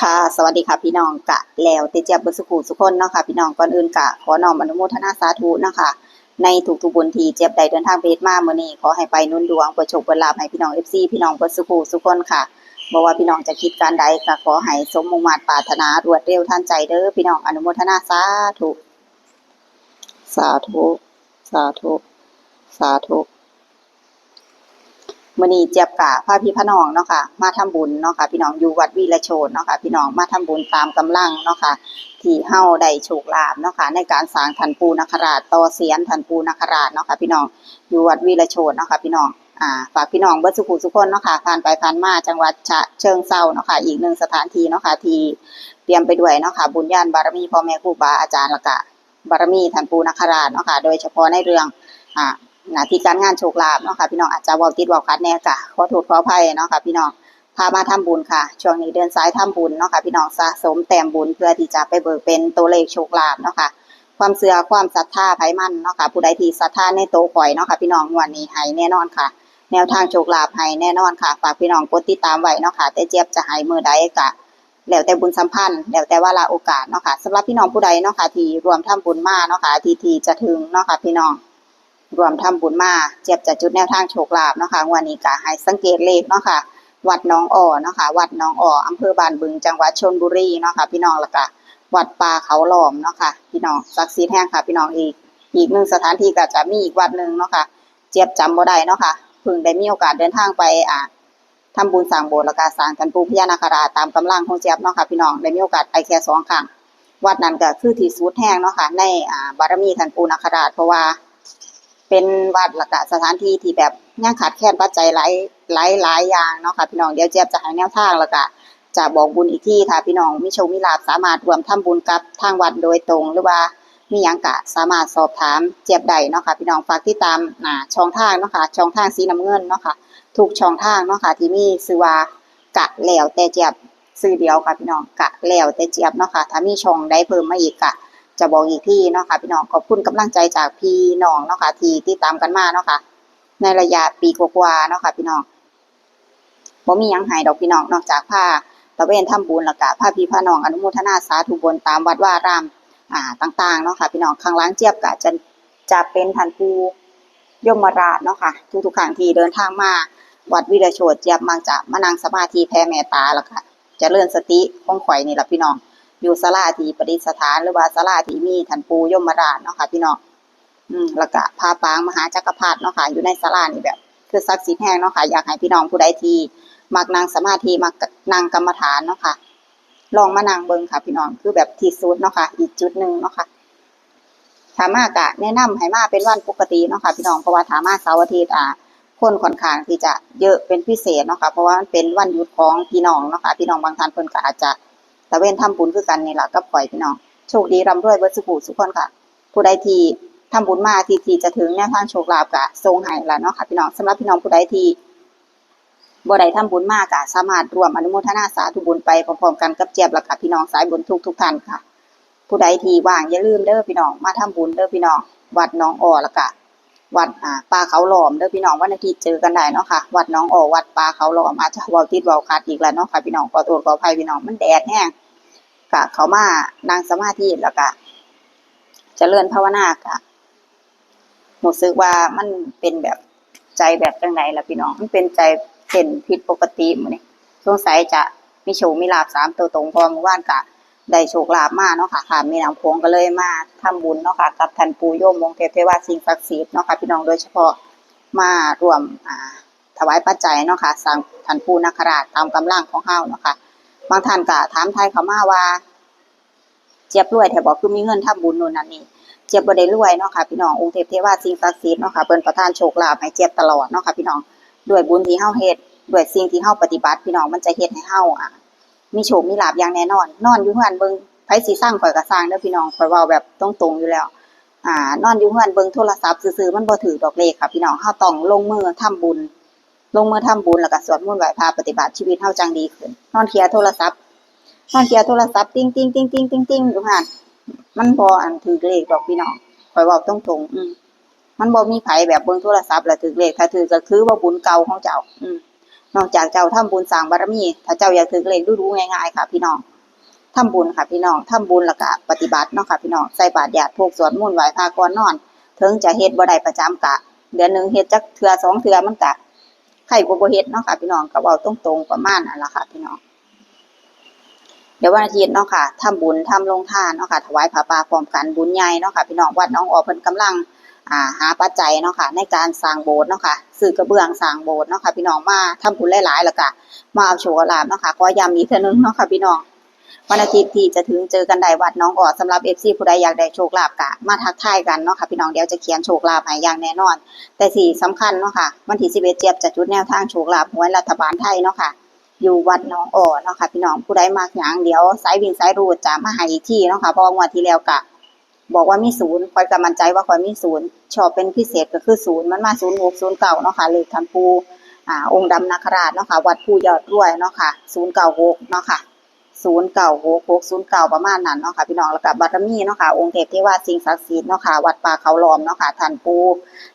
ค่ะ สวัสดีค่ะพี่น้องกะแล้วเตเจียบบุสุขุสุคนเนาะค่ะพี่น้องก่อนอื่นกะขอน้อมอนุโมทนาสาธุเนาะค่ะในทุกๆบุญทีเจ็บได้เดินทางไปเฮ็ดมามื้อนี้ขอให้ไปนุ่นดวงประโชคเวลาภให้พี่น้อง FC พี่น้องบุสุขุสุคนค่ะบ่ว่าพี่น้องจะคิดการใดก็ขอให้สมมุ่งมั่นปรารถนารวดเร็วทันใจเด้อพี่น้องอนุโมทนาสาธุ สาธุ สาธุ สาธุ มือนีเจี๊ยบกะพาพี่พน้องเนาะค่ะมาทำบุญเนาะค่ะพี่น้องอยู่วัดวีระโชนเนาะค่ะพี่น้องมาทำบุญตามกำลังเนาะค่ะที่เฮาได้โชคลาภเนาะค่ะในการสร้างทันปูนคราชต่อเสียนทันปูนคราชเนาะค่ะพี่น้องอยู่วัดวีระโชนเนาะค่ะพี่น้องอ่าฝากพี่น้องเบิดสุขุทุกคนเนาะค่ะผ่านไปผ่านมาจังหวัดฉะเชิงเทราเนาะค่ะอีกหนึ่งสถานที่เนาะค่ะที่เตรียมไปด้วยเนาะค่ะบุญญาณบารมีพ่อแม่ครูบาอาจารย์ละกะบารมีทันปูนคราชเนาะค่ะโดยเฉพาะในเรื่องอ่า หน้าที่การงานโชคลาภเนาะค่ะพี่น้องอาจจะว้าติดว้าขัดแน่ค่ะขอโทษขออภัยเนาะค่ะพี่น้องพามาทำบุญค่ะ ช่วงนี้เดินสายทำบุญเนาะค่ะพี่น้องสะสมแต้มบุญเพื่อที่จะไปเบิกเป็นตัวเลขโชคลาภเนาะค่ะความเชื่อความศรัทธาไผมันเนาะค่ะผู้ใดที่ศรัทธาในโตข่อยเนาะค่ะพี่น้องวันนี้ให้แน่นอนค่ะ แนวทางโชคลาภให้แน่นอนค่ะฝากพี่น้องกดติดตามไว้เนาะค่ะแต่เจี๊ยบจะให้มือใดกะแล้วแต่บุญสัมพันธ์แล้วแต่ว่าลาโอกาสเนาะค่ะสำหรับพี่น้องผู้ใดเนาะค่ะที่รวมทำบุญมาเนาะค่ะที่ที่จะถึงเนาะค่ะพี่น้อง รวมทำบุญมาเจ็บจะจุดแนวทางโชคลาภเนาะค่ะวันนี้ก็ให้สังเกตเลขเนาะค่ะ วัดน้องอ่อเนาะค่ะ วัดน้องอ่ออำเภอบานบึงจังหวัดชลบุรีเนาะค่ะพี่น้องล้วก็วัดป่าเขาหลอมเนาะค่ะพี่น้องศักดิ์สิทธิ์แห่งค่ะ พี่น้องอีก อีกหนึ่งสถานที่ก็จะมีอีกวัดหนึ่งเนาะค่ะ เจ็บจำบ่ได้เนาะค่ะเพิ่งได้มีโอกาสเดินทางไปอ่าทำบุญสร้างโบสถ์ล้วก็สางกันปูพญานาคราตามกำลังของเจ็บเนาะค่ะพี่น้องได้มีโอกาสไปแค่สองครั้งวัดนั้นก็คือที่สุดแห่งเนาะค่ะในอ่าบารมีท่านปูนาคราชเพราะว่า เป็นวัดและก็สถานที่ที่แบบยังขาดแคลนปัจจัยหลายหลายหลายอย่างเนาะค่ะพี่น้องเดี๋ยวเจี๊ยบจะให้แนวทางแล้วก็จะบอกบุญอีกที่ถ้าพี่น้องมีโชมีลาภสามารถรวมทำบุญกับทางวัดโดยตรง หรือว่ามียังกะสามารถสอบถามเจี๊ยบได้เนาะค่ะพี่น้องฝากติดตามอ่าช่องทางเนาะค่ะช่องทางสีน้ำเงินเนาะค่ะทุกช่องทางเนาะค่ะที่มีชื่อว่ากะแล้วแต่เจี๊ยบซื้อเดียวค่ะพี่น้องกะแล้วแต่เจี๊ยบเนาะค่ะถ้ามีช่องใดเพิ่มมาอีกกะ จะบอกอีกที่เนาะค่ะพี่น้องขอบคุณกำลังใจจากพี่น้องเนาะค่ะที่ติดตามกันมาเนาะค่ะในระยะปีกว่าๆเนาะค่ะพี่น้องบ่มียังให้ดอกพี่น้องนอกจากผ้าตะเวนทำบุญแล้วก็ผ้าพี่ผ้าน้องอนุโมทนาสาธุบุญตามวัดว่ารามอ่าต่างๆเนาะค่ะพี่น้องข้างล้างเจี๊ยบก็จะจะเป็นท่านผู้ยมราชเนาะค่ะทุกๆครั้งที่เดินทางมาวัดวิรโชตเจี๊ยบมักจะมานั่งสมาธิแผ่เมตตาแล้วค่ะจะเลื่อนสติของข่อยนี่ละพี่น้อง อยู่ศาลาที่ประดิษฐานหรือว่าศาลาที่มีท่านปูยมราชเนาะค่ะพี่น้องอืมแล้วก็พาปางมหาจักรพรรดิเนาะค่ะอยู่ในศาลานี่แบบ คือศักดิ์สิทธิ์แห่งเนาะค่ะอยากให้พี่น้องผู้ใดที่มักนั่งสมาธิมักนั่งกรรมฐานเนาะค่ะลองมานั่งเบิงค่ะ พี่น้องคือแบบที่สุดเนาะค่ะอีกจุดหนึ่งเนาะค่ะถามากะแนะนำให้มาเป็นวันปกติเนาะค่ะพี่น้องเพราะว่าถามาเสาร์อาทิตย์อ่าคนค่อนข้างที่จะเยอะเป็นพิเศษเนาะค่ะเพราะว่ามันเป็นวันหยุดของพี่น้องเนาะค่ะพี่น้องบางท่านเพิ่นก็อาจจะ ตะเวนทำบุญคือกันนี่แหละกับข่อยพี่น้องโชคดีร่ำรวยเบิดสุขสุขคนค่ะ ผู้ใดที่ทำบุญมาทีทีจะถึงแนวทางโชคลาภกะทรงให้ละเนาะค่ะพี่น้องสำหรับพี่น้องผู้ใดที่บ่ได้ทำบุญมากะสามารถรวมอนุโมทนาสาธุบุญไปพร้อมๆกันกับเจี๊ยบละกับพี่น้องสายบุญทุกทุกท่านค่ะ ผู้ใดที่ว่างอย่าลืมเด้อพี่น้องมาทำบุญเด้อพี่น้องวัดน้องอ้อละกะ วัดอ่าป่าเขาหลอมเด้อพี่น้องวันอาทิตย์เจอกันได้เนาะค่ะ วัดน้องออวัดป่าเขาหลอมอาจจะเว้าติดเว้าขาดอีกแล้วเนาะค่ะพี่น้องขอโทษขออภัยพี่น้องมันแดดแห้งกะเขามานั่งสมาธิแล้วก็เจริญภาวนากะรู้สึกว่ามันเป็นแบบใจแบบจังไดล่ะพี่น้องมันเป็นใจเส้นผิดปกติมื้อนี้สงสัยจะมีโชคมีลาภสามตัวตรงพอเมื่อวานกะ ได้โชคลาภมาเนาะค่ะค่ะมีน้ำโขงก็เลยมาทำบุญเนาะค่ะกับท่านปู่โยมวงเทพเทวาสิงศักดิ์สิทธิ์เนาะค่ะพี่น้องโดยเฉพาะมารวมอ่าถวายปัจจัยเนาะค่ะสร้างท่านปู่นาคราชตามกำลังของเฮาเนาะค่ะบางท่านก็ถามไทยเขามาว่า เจี๊ยบรวยแต่บอกคือมีเงินทำบุญนู่นนั่นนี่เจี๊ยบบ่ได้รวยเนาะค่ะพี่น้ององค์เทพเทวาสิงศักดิ์สิทธิ์เนาะค่ะเพิ่นประทานโชคลาภให้เจี๊ยบตลอดเนาะค่ะพี่น้องด้วยบุญที่เฮาเฮ็ดด้วยสิ่งที่เฮาปฏิบัติ พี่น้องมันจะเฮ็ดให้เฮาอะ มีโชคมีลาภอย่างแน่นอน นอนอยู่เฮือนเบิงไผสิสร้างข่อยก็สร้างเด้อพี่น้องข่อยเว้าแบบตรงๆอยู่แล้ว อ่า นอนอยู่เฮือนเบิงโทรศัพท์ซื่อๆมันบ่ถือดอกเลขค่ะพี่น้องเฮาต้องลงมือทำบุญ ลงมือทำบุญแล้วก็สวดมนต์ไหว้พระปฏิบัติชีวิตเฮาจังดีขึ้น นอนเคลียร์โทรศัพท์นอนเคลียร์โทรศัพท์ติ้งติ้งติ้งติ้งติ้งติ้งอยู่หั่นมันบ่อันถือเลขดอกพี่น้องข่อยเว้าตรงๆอืมมันบ่มีไผแบบเบิ่งโทรศัพท์แล้วถือเลขถ้าถือก็คือว่าบุญเก่าของเจ้า อืม นอกจากเจ้าทำบุญสร้างบารมี ถ้าเจ้าอยากถึงเลขดูๆง่ายๆค่ะ พี่น้องทำบุญค่ะพี่น้องทำบุญแล้วก็ปฏิบัติเนาะค่ะพี่น้องใส่บาตรญาติพวกสวดมนต์ไหว้พระก่อนนอน ถึงจะเฮ็ดบ่ได้ประจำกะ เดือนหนึ่งเฮ็ดจักเทื่อสองเทื่อมันกะไข่กว่าบ่เฮ็ดเนาะค่ะพี่น้องก็เว้าตรงๆประมาณนั้นละค่ะ พี่น้องเดี๋ยววันอาทิตย์เนาะค่ะทำบุญทำโรงทานเนาะค่ะถวายผ้าป่าพร้อมกันบุญใหญ่เนาะค่ะพี่น้องวัดน้องออเพิ่นกำลัง อ่าหาปัจจัยเนาะค่ะในการสร้างโบสถ์เนาะค่ะซื้อกระเบื้องสร้างโบสถ์เนาะค่ะพี่น้องมาทำบุญหลายๆแล้วก็มาเอาโชว์ลาบเนาะค่ะขอย้ำอีกเทื่อนึงเนาะค่ะพี่น้องวันอาทิตย์ที่จะถึงเจอกันได้วัดน้องออดสำหรับ FC ผู้ใดอยากได้โชคลาภกะมาทักทายกันเนาะค่ะพี่น้องเดี๋ยวจะเขียนโชคลาภให้อย่างแน่นอน แต่สิ่สำคัญเนาะค่ะวันที่11เจี๊ยบจะจุดแนวทางโชคลาภหวยรัฐบาลไทยเนาะค่ะอยู่วัดน้องอ่อเนาะค่ะพี่น้องผู้ใดมากหยังเดี๋ยวสายวิ่งสายรูดจะมาให้อีกที่เนาะค่ะเพราะว่างวดที่แล้วกะ บอกว่ามีศูนย์คอยกำมันใจว่าคอยมีศูนย์ชอบเป็นพิเศษก็คือศูนย์มันมาศูนย์หกศูนย์เก่าเนาะค่ะเลขทันปูอ่าองค์ดำนาคราชเนาะค่ะวัดผู้ยอดรวยเนาะค่ะศูนย์เก่าหกเนาะค่ะศูนย์เก่าหกหกศูนย์เก่าประมาณนั้นเนาะค่ะพี่น้องแล้วก็บบารมีเนาะค่ะองค์เทพเทวาสิ่งศักดิ์สิทธิ์เนาะค่ะวัดป่าเขาล้อมเนาะค่ะทันปู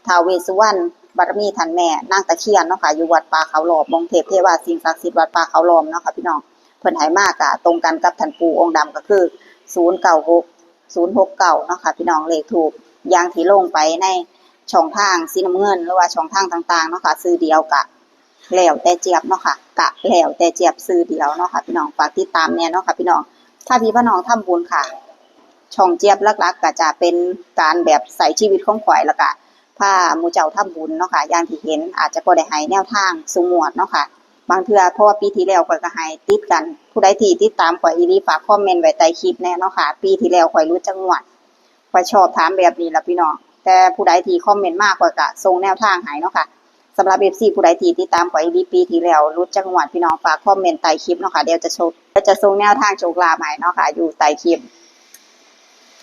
ทาวเวสุวรรณบารมีทันแม่นางตะเคียนเนาะค่ะอยู่วัดป่าเขาล้อมองค์เทพเทวาสิ่งศักดิ์สิทธิ์วัดป่าเขาล้อมเนาะค่ะพี่น้องเพิ่นให้มากอะตรงกันกับทันปูองค์ดำก็คือศูนย์เก่าหก ศูนย์หกเก่าเนาะค่ะพี่น้องเลขถูกยางที่ลงไปในช่องทางสีน้ำเงิน หรือว่าช่องทางต่างๆเนาะค่ะซื้อเดียวกะแล้วแต่เจี๊ยบเนาะค่ะกะแล้วแต่เจี๊ยบซื้อเดียวเนาะค่ะพี่น้องฝากติดตามแน่เนาะค่ะพี่น้องถ้าพี่พี่น้องทำบุญค่ะ ช่องเจี๊ยบลักๆก็จะเป็นการแบบใส่ชีวิตของข่อยล้วก็พามูเจ้าทำบุญเนาะค่ะอย่างที่เห็นอาจจะบ่ได้ให้แนวทางสูงหมวดเนาะค่ะ บางเทื่อเพราะว่าปีที่แล้วข่อยก็ให้ติดกัน ผู้ใดที่ติดตามข่อยอีหลีฝากคอมเมนต์ไว้ใต้คลิปแน่เนาะค่ะ ปีที่แล้วข่อยรู้จังหวัดข่อยชอบถามแบบนี้ละพี่น้องแต่ผู้ใดที่คอมเมนต์มากข่อยก็ส่งแนวทางให้เนาะค่ะสำหรับ FC ผู้ใดที่ติดตามข่อยอีหลีปีที่แล้วรู้จังหวัดพี่น้องฝากคอมเมนต์ใต้คลิปเนาะค่ะเดี๋ยวจะโชว์เดี๋ยวจะส่งแนวทางโชคลาภให้เนาะค่ะอยู่ใต้คลิป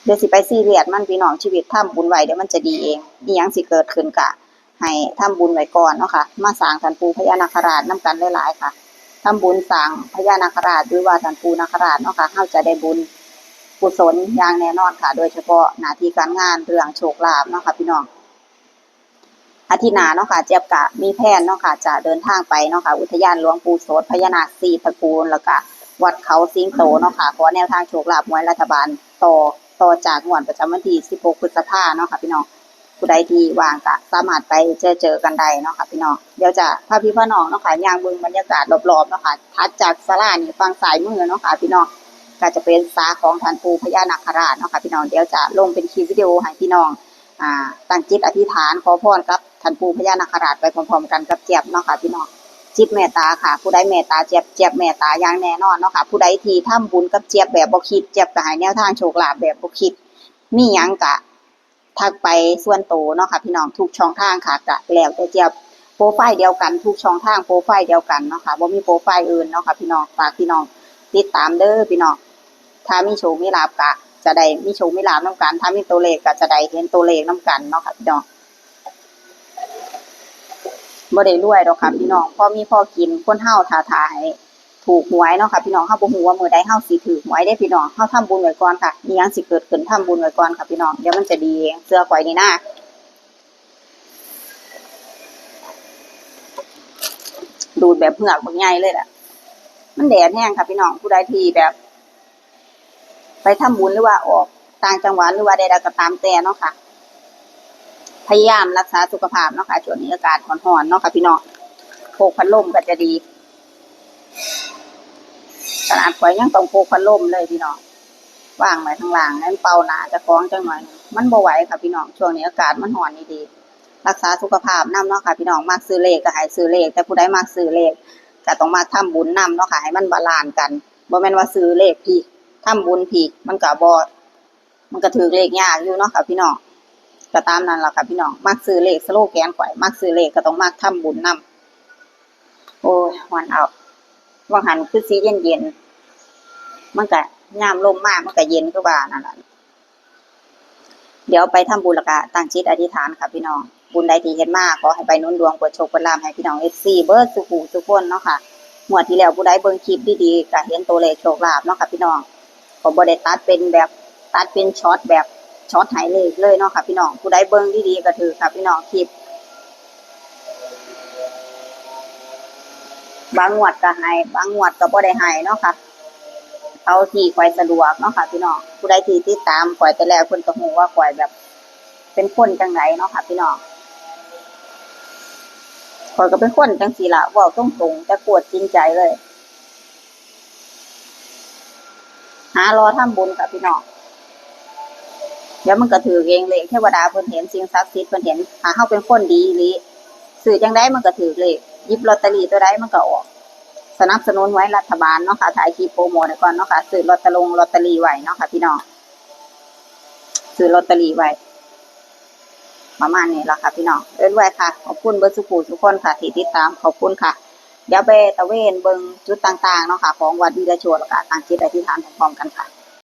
เดี๋ยวสิไปซีเรียสมันพี่น้องชีวิตทำบุญไว้เดี๋ยวมันจะดีเองอีหยังสิเกิดขึ้นกะ ให้ทำบุญไว้ก่อนเนาะค่ะ มาสร้างท่านปูพญานาคราชนํกันหลายๆค่ะทำบุญสร้างพญานาคราชหรือว่าท่านปูนาคราชเนาะค่ะเฮาจะได้บุญกุศลอย่างแน่นอนค่ะ โดยเฉพาะหน้าที่การงานเรื่องโชคลาภเนาะค่ะพี่น้องอาทิตย์หน้าเนาะค่ะเจี๊ยบกะมีแผนเนาะค่ะจะเดินทางไปเนาะค่ะอุทยานหลวงปู่โสธพญานาคสี่ตระกูลแล้วก็วัดเขาสิงโตเนาะค่ะขอแนวทางโชคลาภมวยรัฐบาลต่อต่อจากงวดประจำวันที่ 16 พฤษภาเนาะค่ะพี่น้อง ผู้ใดที่ว่างก็สามารถไปเจอเจอกันได้เนาะค่ะพี่น้องเดี๋ยวจะพาพี่พ่อน้องเนาะค่ะย่างเบิ่งบรรยากาศรอบๆเนาะค่ะถัดจากศาลานี่ฝั่งซ้ายมือเนาะค่ะพี่น้องก็จะเป็นสาของท่านปู่พญานาคราชเนาะค่ะพี่น้องเดี๋ยวจะลงเป็นคลิปวิดีโอให้พี่น้องอ่าตั้งจิตอธิษฐานขอพรกับท่านปู่พญานาคราชไปพร้อมๆกันกับเจี๊ยบเนาะค่ะพี่น้องจิตเมตตาค่ะ ผู้ใดเมตตาเจี๊ยบเจี๊ยบเมตตาอย่างแน่นอนเนาะค่ะผู้ใดที่ทำบุญกับเจี๊ยบแบบบ่คิดเจี๊ยบก็ให้แนวทางโชคลาภแบบบ่คิดมีหยังกะ ทักไปส่วนโตเนาะค่ะพี่น้องทุกช่องทางค่ะกะแล้วแต่เจียบโปรไฟล์เดียวกันทุกช่องทางโปรไฟล์เดียวกันเนาะค่ะบ่มีโปรไฟล์อื่นเนาะค่ะพี่น้องฝากพี่น้องติดตามเด้อพี่น้องถ้ามีโชคมีลาภกะ จะได้มีโชคมีลาภนํกันถ้ามีตัวเลขก็จะได้เห็นตัวเลขนํกันเนาะค่ะพี่น้องบ่ได้รวยดอกค่ะพี่น้องพอมีพอกินคนเฮาท่าทาย ถูกหวยเนาะค่ะพี่น้องเฮาบ่ฮู้ว่ามื้อใดเฮาสิถูกหวยได้พี่น้องเฮาทำบุญไว้ก่อนค่ะมีหยังสิเกิดขึ้นทำบุญไว้ก่อนค่ะพี่น้องเดี๋ยวมันจะดีเสื้อข่อยนี่นะดูดแบบเผือกบางใหญ่เลยแหละมันแดดแห้งค่ะพี่น้องผู้ใดที่แบบ ไปทำบุญหรือว่าออกต่างจังหวัดหรือว่าใดๆก็ตามแต่เนาะค่ะ พยายามรักษาสุขภาพเนาะค่ะช่วงนี้อากาศร้อนๆเนาะค่ะพี่น้องพกพัดลมก็จะดี ขนาดข่อยยังต้องพกพัดลมเลยพี่น้องว่างไว้ข้างล่างนั้นเป่าหนาจะคล้องจังหน่อย มันบ่ไหวค่ะพี่น้องช่วงนี้อากาศมันร้อนดีดีรักษาสุขภาพนํเนาะค่ะพี่น้องมักซื้อเลขก็ให้ซื้อเลข แต่ผู้ใดมักซื้อเลขก็ต้องมาทำบุญนํเนาะค่ะให้มันบาลานซ์กันบ่แม่นว่าซื้อเลขพี่ทำบุญพี่มันก็บ่มันก็ถือเลขยากอยู่เนาะค่ะพี่น้องก็ตามนั้นล่ะค่ะพี่น้องมักซื้อเลขสโลแกนข่อยมักซื้อเลขก็ต้องมักทำบุญนํโอ้ยหวันเอา วังหันคือสีเย็นๆมันก็ยามลมมากมันก็เย็นคือว่านั่นแหละเดี๋ยวไปทำบุญละกะตั้งจิตอธิษฐานค่ะพี่น้อง บุญใดที่เฮ็ดมากขอให้ไปนุ่นดวงเปิดโชคเปิดลาภให้พี่น้อง FC เบิร์ดสุขุสุขคนเนาะค่ะงวดที่แล้วผู้ใดเบิ่งคลิปดีๆก็เห็นตัวเลขโชคลาภเนาะค่ะพี่น้องก็บ่ได้ตัดเป็นแบบตัดเป็นช็อตแบบช็อตหายเลขเลยเนาะค่ะพี่น้องผู้ใดเบิ่งดีๆก็ถือค่ะพี่น้องคลิป บางงวดก็ให้บางงวดก็บ่ได้ให้เนาะค่ะเอาที่ข่อยสะดวกเนาะค่ะพี่น้องผู้ใดที่ติดตามข่อยแต่แล้วเพิ่นก็ฮู้ว่าข่อยแบบ เป็นคนจังไดเนาะค่ะ พี่น้องข่อยก็เป็นคนจังซี่ล่ะว้าตรงแต่ปวดจริงใจเลย หารอทำบุญค่ะพี่น้องเดี๋ยวมันก็ถือเองเลยเทวดาเพิ่นเห็นสิ่งศักดิ์สิทธิ์เพิ่นเห็นหาเฮาเป็นคนดีหรือสื่อจังได้มันก็ถือเลขห ยิบลอตเตอรี่ตัวใดมันก็ออก สนับสนุนไว้รัฐบาลเนาะค่ะถ่ายคลิปโปรโมทก่อนเนาะค่ะซื้อลอตเตอรี่ลอตเตอรี่ไว้เนาะค่ะพี่น้องซื้อลอตเตอรี่ไว้ประมาณนี้ละค่ะพี่น้องเอิ้นไว้ค่ะ ขอบคุณเบอร์สุขูทุกคนค่ะที่ติดตามขอบคุณค่ะเดี๋ยวไปตะเวนเบิงจุดต่างๆเนาะค่ะ ของวัดวิรโชตแล้วก็ตั้งจิตอธิษฐานพร้อมๆกันค่ะ